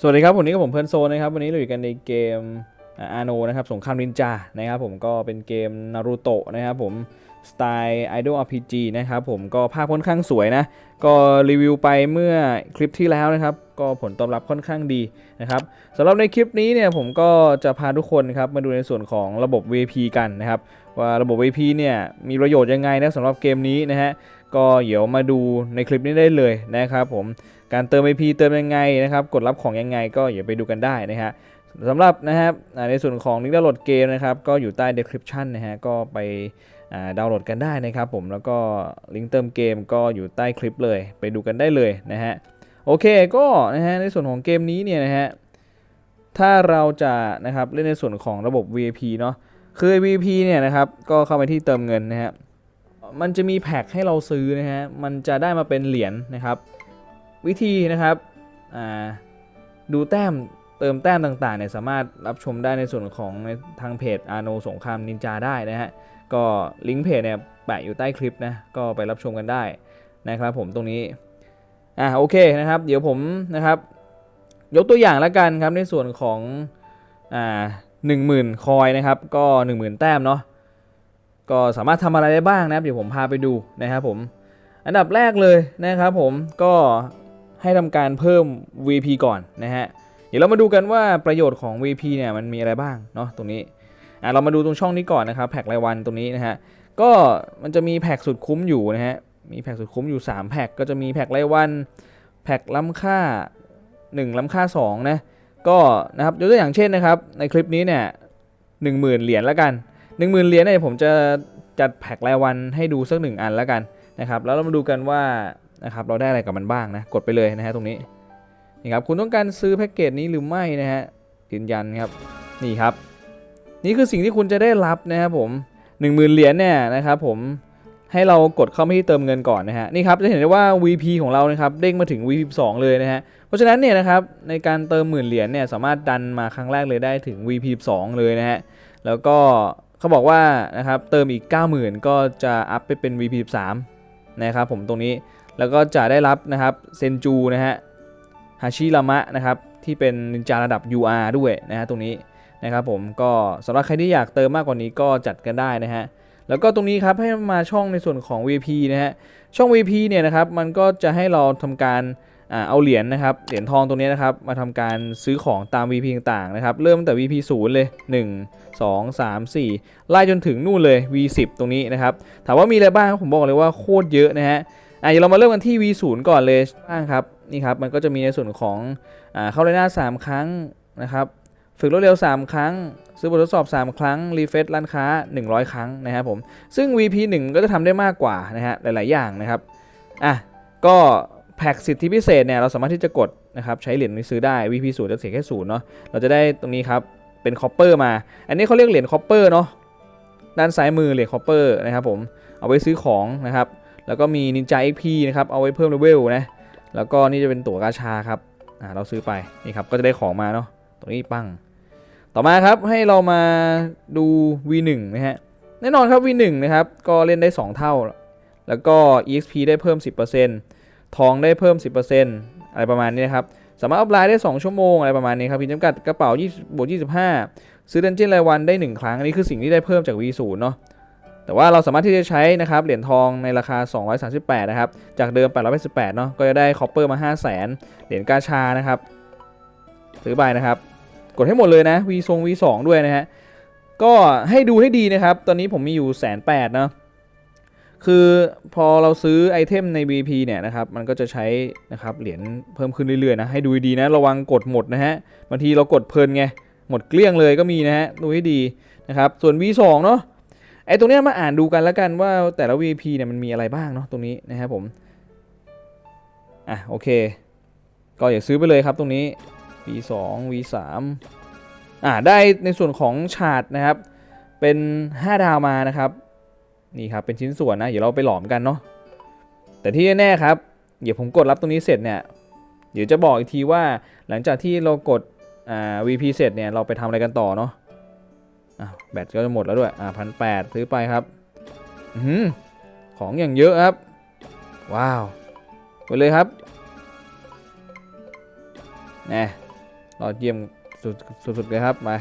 สวัสดีครับ วันนี้กับผมเพื่อนโซนนะครับ วันนี้เราอยู่กันในเกมอาโนนะครับ สงครามนินจา นะครับผม ก็เป็นเกมนารูโตะนะครับผม สไตล์ Idol RPG นะครับผม ก็ภาพค่อนข้างสวยนะ ก็รีวิวไปเมื่อคลิปที่แล้วนะครับ ก็ผลตอบรับค่อนข้างดีนะครับสำหรับในคลิปนี้เนี่ยผมก็จะพาทุกคนครับมาดูในส่วนของระบบ VP กันนะครับ ว่าระบบ VP เนี่ยมีประโยชน์ยังไงนะสำหรับเกมนี้นะฮะ ก็เดี๋ยวมาดูในคลิปนี้ได้เลยนะครับผมการเติม VP เติมยังไงนะครับกดรับของยังไงก็อย่าไปดูกันได้นะฮะสำหรับนะครับในส่วนของลิงก์ดาวน์โหลดเกมนะครับก็อยู่ใต้ description นะฮะก็ไปดาวน์โหลดกันได้นะครับผมแล้วก็ลิงก์เติมเกมก็อยู่ใต้คลิปเลย ไปดูกันได้เลยนะฮะโอเคก็นะฮะในส่วนของเกมนี้เนี่ยนะฮะถ้าเราจะนะครับเล่นในส่วนของระบบ VIP เนาะคือ VP เนี่ยนะครับก็เข้าไปที่เติมเงินนะฮะ มันจะมีแพ็คให้เราซื้อนะฮะ มันจะได้มาเป็นเหรียญนะครับ วิธีนะครับดูแต้มเติมแต้มต่างๆเนี่ยสามารถรับชมได้ในส่วนของในทางเพจอาโนสงครามนินจาได้นะฮะ ก็ลิงก์เพจเนี่ยแปะอยู่ใต้คลิปนะ ก็ไปรับชมกันได้นะครับผมตรงนี้ อ่าโอเคนะครับ เดี๋ยวผมนะครับ ยกตัวอย่างล้วกันครับในส่วนของอ่า10,000คอยนะครับ ก็10,000แต้มเนาะ ก็สามารถทำอะไรได้บ้างนะครับเดี๋ยวผมพาไปดูนะครับผม อันดับแรกเลยนะครับผมก็ให้ทำการเพิ่ม VP ก่อนนะฮะเดี๋ยวเรามาดูกันว่าประโยชน์ของ VP เนี่ยมันมีอะไรบ้างเนาะตรงนี้อะเรามาดูตรงช่องนี้ก่อนนะครับแพ็กรายวันตรงนี้นะฮะก็มันจะมีแพ็กสุดคุ้มอยู่นะฮะมีแพ็กสุดคุ้มอยู่ 3 แพ็กก็จะมีแพ็กรายวันแพ็กล้ำค่า 1 ล้ำค่า2นะก็นะครับยกตัวอย่างเช่นนะครับในคลิปนี้เนี่ยหนึ่งหมื่นเหรียญแล้วกัน หนึ่งหมื่นเหรียญเนี่ยผมจะจัดแพ็ครายวันให้ดูสักหนึ่งอันแล้วกันนะครับแล้วเรามาดูกันว่านะครับเราได้อะไรกับมันบ้างนะกดไปเลยนะฮะตรงนี้นี่ครับคุณต้องการซื้อแพ็กเกจนี้หรือไม่นะฮะยืนยันครับนี่ครับ นี่คือสิ่งที่คุณจะได้รับนะครับผม1 0,000เหรียญเนี่ยนะครับผมให้เรากดเข้าไปที่เติมเงินก่อนนะฮะนี่ครับจะเห็นได้ว่า VP ของเรานะครับเด้งมาถึง VP 2เลยนะฮะเพราะฉะนั้นเนี่ยนะครับในการเติมหมื่นเหรียญเนี่ยสามารถดันมาครั้งแรกเลยได้ถึง VP 2เลยนะฮะแล้วก็ เขาบอกว่านะครับเติมอีก 90,000 ก็จะอัพไปเป็น VP 3นะครับผมตรงนี้แล้วก็จะได้รับนะครับเซนจูนะฮะฮาชิรามะนะครับที่เป็นนินจาระดับ UR ด้วยนะฮะตรงนี้นะครับผมก็สำหรับใครที่อยากเติมมากกว่านี้ก็จัดกันได้นะฮะแล้วก็ตรงนี้ครับให้มาช่องในส่วนของ VP นะฮะช่อง VP เนี่ยนะครับมันก็จะให้เราทำการ เอาเหรียญนะครับ เหรียญทองตรงนี้นะครับ มาทำการซื้อของตาม VP ต่างๆนะครับ เริ่มตั้งแต่ VP 0เลย 1 2 3 4 ไล่จนถึงนู่นเลย V10 ตรงนี้นะครับ ถามว่ามีอะไรบ้างผมบอกเลยว่าโคตรเยอะนะฮะอะเดี๋ยวเรามาเริ่มกันที่ V0 ก่อนเลยบ้างครับ นี่ครับ มันก็จะมีในส่วนของอ่าเข้าเลยหน้า 3 ครั้งนะครับ ฝึกรวดเร็ว 3 ครั้ง ซื้อบททดสอบ 3 ครั้ง รีเฟซร้านค้า 100 ครั้งนะครับผม ซึ่ง VP 1 ก็จะทำได้มากกว่านะฮะ หลาย ๆ อย่างนะครับ อะ ก็ แพ็กสิทธิพิเศษเนี่ยเราสามารถที่จะกดนะครับใช้เหรียญนี้ซื้อได้ VP 0จะเสียแค่ศูนย์เนาะเราจะได้ตรงนี้ครับเป็นคอปเปอร์มา อันนี้เขาเรียกเหรียญคอปเปอร์เนาะด้านซ้ายมือเหรียญคอปเปอร์นะครับผมเอาไว้ซื้อของนะครับแล้วก็มี Ninja XP นะครับเอาไว้เพิ่มเลเวลนะแล้วก็นี่จะเป็นตั๋วกาชาครับอ่าเราซื้อไปนี่ครับก็จะได้ของมาเนาะตรงนี้ปังต่อมาครับให้เรามาดู V1 นะฮะแน่นอนครับ V1 นะครับก็เล่นได้ 2 เท่า แล้วก็ EXP ได้เพิ่ม 10% ทองได้เพิ่ม 10%อะไรประมาณนี้นะครับสามารถอัพไลน์ได้ 2 ชั่วโมงอะไรประมาณนี้ครับพิจำกัดกระเป๋า20บวก25 ซื้อดันเจี้ยนรายวันได้ 1 ครั้ง อันนี้คือสิ่งที่ได้เพิ่มจาก V0 เนาะแต่ว่าเราสามารถที่จะใช้นะครับเหรียญทองในราคา 238 นะครับ จากเดิม 888 เนาะก็จะได้คอปเปอร์มา 5 0 0 0 0 0 เหรียญกาชานะครับซื้อไปนะครับ กดให้หมดเลยนะ V ทรง V2 ด้วยนะฮะก็ให้ดูให้ดีนะครับ ตอนนี้ผมมีอยู่แสนแปดเนาะ คือพอเราซื้อไอเทมใน VP เนี่ยนะครับมันก็จะใช้นะครับเหรียญเพิ่มขึ้นเรื่อยๆนะให้ดูดีนะระวังกดหมดนะฮะบางทีเรากดเพลินไงหมดเกลี้ยงเลยก็มีนะฮะดูให้ดีนะครับส่วน V2 เนาะไอตรงเนี้ยมาอ่านดูกันแล้วกันว่าแต่ละ VP เนี่ยมันมีอะไรบ้างเนาะตรงนี้นะครับผมอะโอเค ก็อย่าซื้อไปเลยครับตรงนี้ V2 V3 อ่าได้ในส่วนของฉาดนะครับเป็น 5 ดาวมานะครับ นี่ครับเป็นชิ้นส่วนนะเดี๋ยวเราไปหลอมกันเนาะแต่ที่แน่ๆครับเดี๋ยวผมกดรับตรงนี้เสร็จเนี่ยเดี๋ยวจะบอกอีกทีว่าหลังจากที่เรากดอ่า VP เสร็จเนี่ยเราไปทำอะไรกันต่อเนาะอะแบตก็จะหมดแล้วด้วยอ่าพันแปดซื้อไปครับอือหือของอย่างเยอะครับ ว้าวไปเลยครับนะหลอดเยี่ยมสุดสุดๆเลยครับมา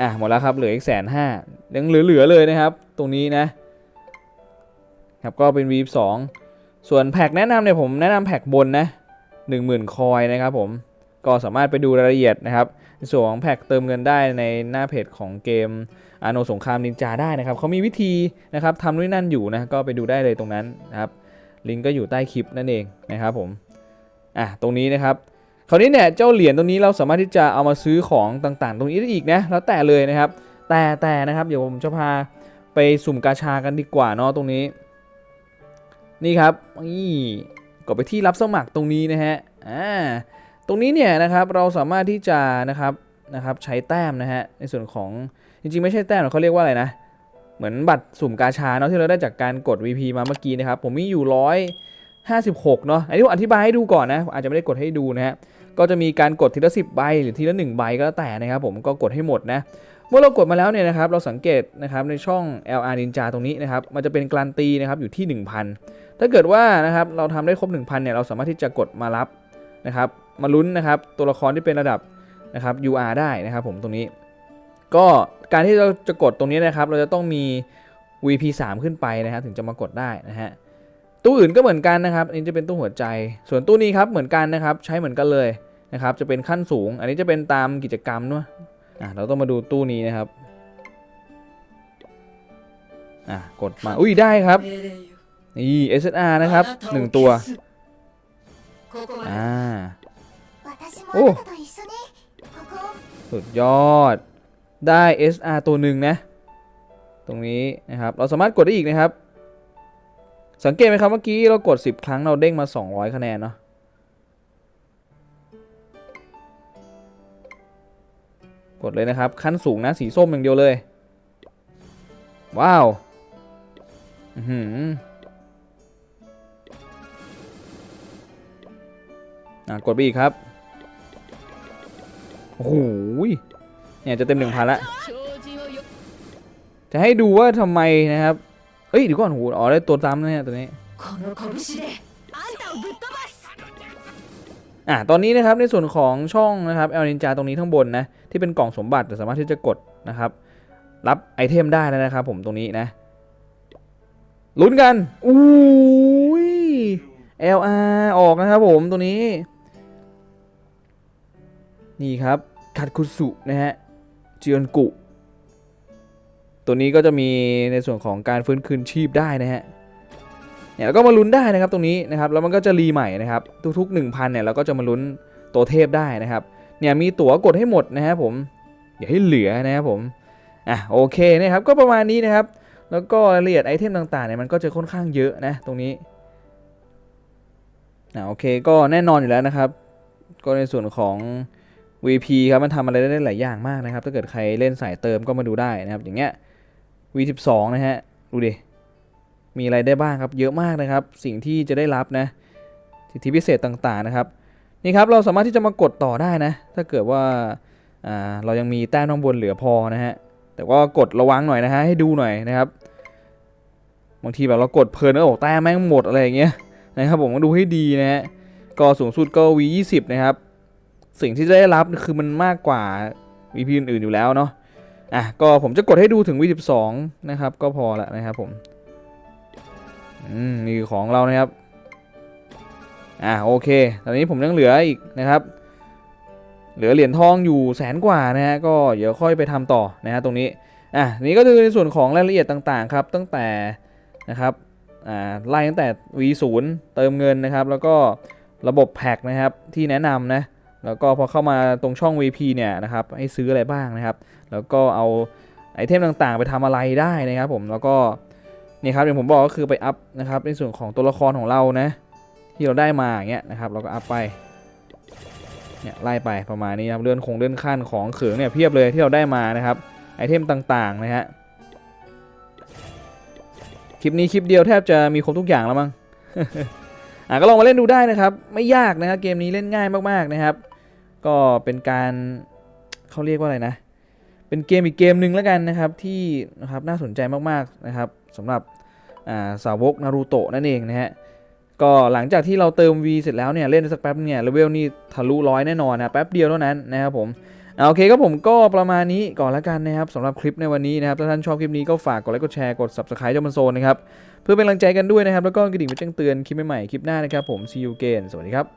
อะหมดแล้วครับเหลืออีกแสนห้ายังเหลือๆเลยนะครับ ตรงนี้นะครับก็เป็น v 2ส่วนแพ็กแนะนำเนี่ยผมแนะนำแพ็กบนนะ10,000คอยนะครับผมก็สามารถไปดูรายละเอียดนะครับส่วนของแพ็กเติมเงินได้ในหน้าเพจของเกมอาโนสงครามนินจาได้นะครับเขามีวิธีนะครับทำนู่นนนั่นอยู่นะก็ไปดูได้เลยตรงนั้นนะครับลิงก์ก็อยู่ใต้คลิปนั่นเองนะครับผมอะตรงนี้นะครับ คราวนี้เนี่ยเจ้าเหรียญตรงนี้เราสามารถที่จะเอามาซื้อของต่างๆ ตรงนี้ได้อีกนะแล้วแต่เลยนะครับ แต่แต่นะครับเดี๋ยวผมจะพาไปสุ่มกาชากันดีกว่าเนาะตรงนี้ นี่ครับนี่กดไปที่รับสมัครตรงนี้นะฮะอ่าตรงนี้เนี่ยนะครับเราสามารถที่จะนะครับนะครับใช้แต้มนะฮะในส่วนของจริงๆไม่ใช่แต้มเขาเรียกว่าอะไรนะเหมือนบัตรสุ่มกาชาเนาะที่เราได้จากการกด VP มาเมื่อกี้นะครับผมมีอยู่ร้อยห้าสิบหกเนาะอันนี้ผมอธิบายให้ดูก่อนนะอาจจะไม่ได้กดให้ดูนะฮะ ก็จะมีการกดทีละ 10 ใบหรือทีละ 1 ใบก็แล้วแต่นะครับผมก็กดให้หมดนะเมื่อเรากดมาแล้วเนี่ยนะครับเราสังเกตนะครับในช่อง LR Ninja ตรงนี้นะครับมันจะเป็นการันตีนะครับอยู่ที่ 1,000 ถ้าเกิดว่านะครับเราทำได้ครบ 1,000เนี่ยเราสามารถที่จะกดมารับนะครับมาลุ้นนะครับตัวละครที่เป็นระดับนะครับ UR ได้นะครับผมตรงนี้ ก็การที่เราจะกดตรงนี้นะครับ เราจะต้องมี VP 3ขึ้นไปนะครับถึงจะมากดได้นะฮะตู้อื่นก็เหมือนกันนะครับอันนี้จะเป็นตู้หัวใจ ส่วนตู้นี้ครับเหมือนกันนะครับใช้เหมือนกันเลย นะครับจะเป็นขั้นสูง อันนี้จะเป็นตามกิจกรรมด้วยอะเราต้องมาดูตู้นี้นะครับอะกดมาอุ้ยได้ครับนี่ SSR นะครับหนึ่งตัวอ่าโอ้สุดยอดได้ SR ตัวหนึ่งนะ ตรงนี้นะครับ เราสามารถกดได้อีกนะครับ สังเกตไหมครับเมื่อกี้เรากด 10 ครั้งเราเด้งมา 200 คะแนนเนาะ กดเลยนะครับ ขั้นสูงนะสีส้มอย่างเดียวเลย ว้าวอื้อหืออะกดไปอีกครับโอ้โหเนี่ยจะเต็มหนึ่งพันละจะให้ดูว่าทำไมนะครับ เอ้ยเดี๋ยวก่อนโอ้โหอ๋อได้ตัวซ้ำนะเนี่ยตัวนี้ อะตอนนี้นะครับในส่วนของช่องนะครับเอลนินจาตรงนี้ข้างบนนะที่เป็นกล่องสมบัติสามารถที่จะกดนะครับรับไอเทมได้แล้วนะครับผมตรงนี้นะลุ้นกันอุ้ย LR ออกนะครับผมตัวนี้ นี่ครับคัตคุสุนะฮะจิออนกุ ตัวนี้ก็จะมีในส่วนของการฟื้นคืนชีพได้นะฮะ เนี่ยแล้วก็มาลุ้นได้นะครับตรงนี้นะครับแล้วมันก็จะรีใหม่นะครับทุกๆ1,000เนี่ยเราก็จะมาลุ้นตัวเทพได้นะครับเนี่ยมีตั๋วกดให้หมดนะครับผมอย่าให้เหลือนะครับผมอะโอเคนะครับก็ประมาณนี้นะครับ แล้วก็รายละเอียดไอเทมต่างๆเนี่ยมันก็จะค่อนข้างเยอะนะตรงนี้อะโอเคก็แน่นอนอยู่แล้วนะครับ ก็ในส่วนของ VP ครับมันทำอะไรได้หลายอย่างมากนะครับ ถ้าเกิดใครเล่นสายเติมก็มาดูได้นะครับ อย่างเงี้ย V12 นะฮะดูดิ มีอะไรได้บ้างครับ เยอะมากนะครับ สิ่งที่จะได้รับนะ สิทธิพิเศษต่างๆนะครับ นี่ครับเราสามารถที่จะมากดต่อได้นะ ถ้าเกิดว่าอ่าเรายังมีแต้มข้างบนเหลือพอนะฮะ แต่ว่ากดระวังหน่อยนะฮะ ให้ดูหน่อยนะครับ บางทีแบบเรากดเพลินแล้วออกแต้มแม่งหมดอะไรอย่างเงี้ยนะครับผมก็ดูให้ดีนะฮะ ก็สูงสุดก็ V20 นะครับ สิ่งที่จะได้รับคือมันมากกว่า VP อื่นๆอยู่แล้วเนาะ อะ ก็ผมจะกดให้ดูถึง V12 นะครับ ก็พอละนะครับผม นี่คือของเรานะครับ อ่าโอเค ตอนนี้ผมยังเหลืออีกนะครับ เหลือเหรียญทองอยู่แสนกว่านะฮะ ก็เดี๋ยวค่อยไปทำต่อนะฮะตรงนี้ อะนี่ก็คือในส่วนของรายละเอียดต่างๆครับ ตั้งแต่นะครับ อ่าไล่ตั้งแต่ V0 เติมเงินนะครับ แล้วก็ระบบแพ็กนะครับที่แนะนำนะ แล้วก็พอเข้ามาตรงช่อง VP เนี่ยนะครับ ให้ซื้ออะไรบ้างนะครับ แล้วก็เอาไอเทมต่างๆ ไปทำอะไรได้นะครับผม แล้วก็ นี่ครับอย่างผมบอกก็คือไปอัพนะครับในส่วนของตัวละครของเรานะที่เราได้มาอย่างเงี้ยนะครับเราก็อัพไปเนี่ยไล่ไปประมาณนี้ครับเลื่อนคงเลื่อนขั้นของเขืองเนี่ยเพียบเลยที่เราได้มานะครับไอเทมต่างๆนะฮะคลิปนี้คลิปเดียวแทบจะมีครบทุกอย่างแล้วมั้งอะก็ลองมาเล่นดูได้นะครับ ไม่ยากนะครับเกมนี้เล่นง่ายมากๆนะครับ ก็เป็นการเขาเรียกว่าอะไรนะ เป็นเกมอีกเกมหนึ่งแล้วกันนะครับที่นะครับน่าสนใจมากๆนะครับสำหรับาสาวกนารูโตะนั่นเองนะฮะก็หลังจากที่เราเติม V เสร็จแล้วเนี่ยเล่นสักแป๊บเนี่ยเลเวลนี่ทะลุร้อยแน่นอนนะแป๊บเดียวเท่านั้นนะครับผมอ่าโอเคครับผมก็ประมาณนี้ก่อนละกันนะครับสำหรับคลิปในวันนี้นะครับถ้าท่านชอบคลิปนี้ก็ฝากกดไลค์กดแชร์กด subscribe เจ้ามันโซนนะครับเพื่อเป็นกำลังใจกันด้วยนะครับแล้วก็กระดิ่งไปแจ้งเตือนคลิปใหม่ๆคลิปหน้านะครับผม see you again สวัสดีครับ